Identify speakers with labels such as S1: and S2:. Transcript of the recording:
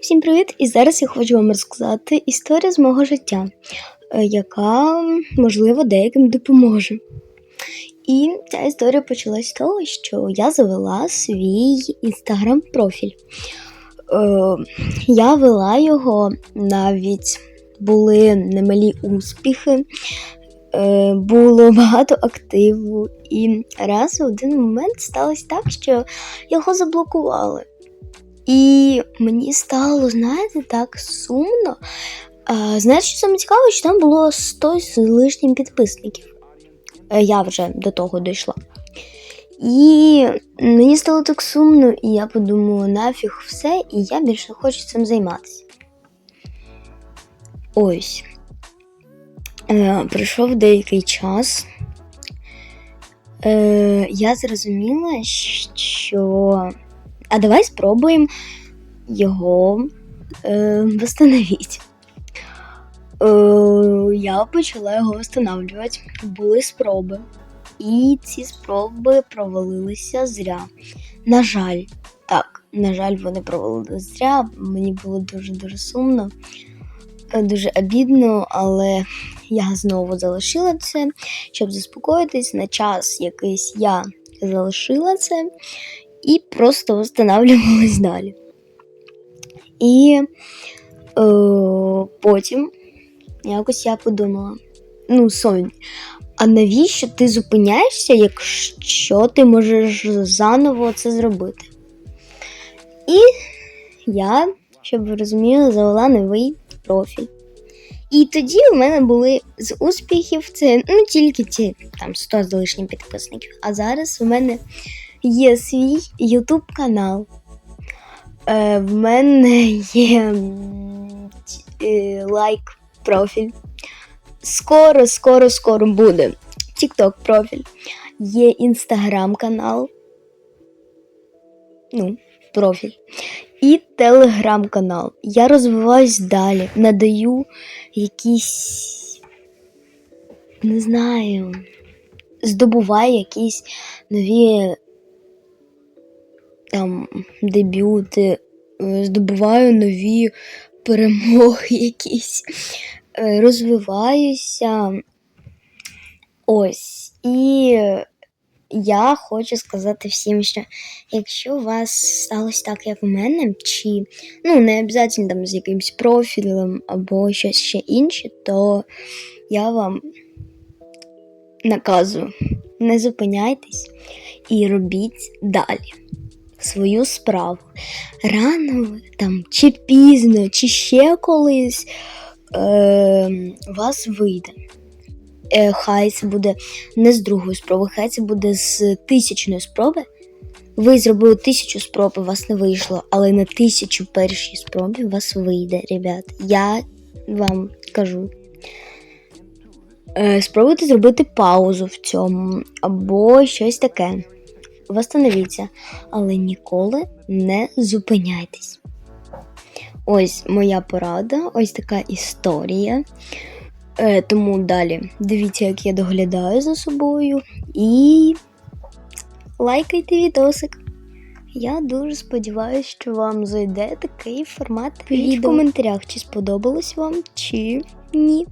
S1: Всім привіт! І зараз я хочу вам розказати історію з мого життя, е, яка, можливо, деяким допоможе. І ця історія почалась з того, що я завела свій інстаграм-профіль. Е, я вела його, навіть були немалі успіхи, е, було багато активу. І раз в один момент сталося так, що його заблокували. І мені стало, знаєте, так сумно. Знаєте, що саме цікаво, що там було 100 з лишнім підписників. Е, Я вже до того дійшла. І мені стало так сумно, і я подумала, нафіг все, і я більше хочу цим займатися. Ось. Е, пройшов деякий час. Е, я зрозуміла, що а давай спробуємо його е, восстановити. Е, я почала його встановлювати. Були спроби. І ці спроби провалилися зря. На жаль, так, на жаль, вони провалилися зря. Мені було дуже-дуже сумно, е, дуже обідно, але я знову залишила це, щоб заспокоїтись. На час якийсь я залишила це і просто встановлювалась далі. І е, потім якось я подумала: ну, Сонь, а навіщо ти зупиняєшся, якщо ти можеш заново це зробити? І я, щоб ви розуміли, завела новий профіль. І тоді у мене були з успіхів це ну тільки ті там 100 з лишнім підписників. А зараз у мене є свій YouTube канал. Е, в мене є е, лайк профіль. Скоро, скоро, скоро буде. TikTok профіль. Є Instagram канал. Ну, профіль. І Telegram канал. Я розвиваюсь далі, надаю якісь. Не знаю. Здобуваю якісь нові дебюти, е, здобуваю нові перемоги якісь, е, розвиваюся. Ось. І я хочу сказати всім, що якщо у вас сталося так, як у мене, чи ну не обов'язково там з якимось профілем або щось ще інше, то я вам наказую, не зупиняйтесь і робіть далі свою справу. Рано там, чи пізно, чи ще колись е, вас вийде. Е, хай це буде не з другої спроби, хай це буде з тисячної спроби. Ви зробили тисячу спроб, у вас не вийшло, але на тисячу першій спробі у вас вийде, ребят. Я вам кажу. Е, спробуйте зробити паузу в цьому або щось таке. Восстановіться, але ніколи не зупиняйтесь. Ось моя порада, ось така історія. Е, тому далі дивіться, як я доглядаю за собою. І лайкайте відосик. Я дуже сподіваюся, що вам зайде такий формат. Пишіть в коментарях, чи сподобалось вам, чи ні.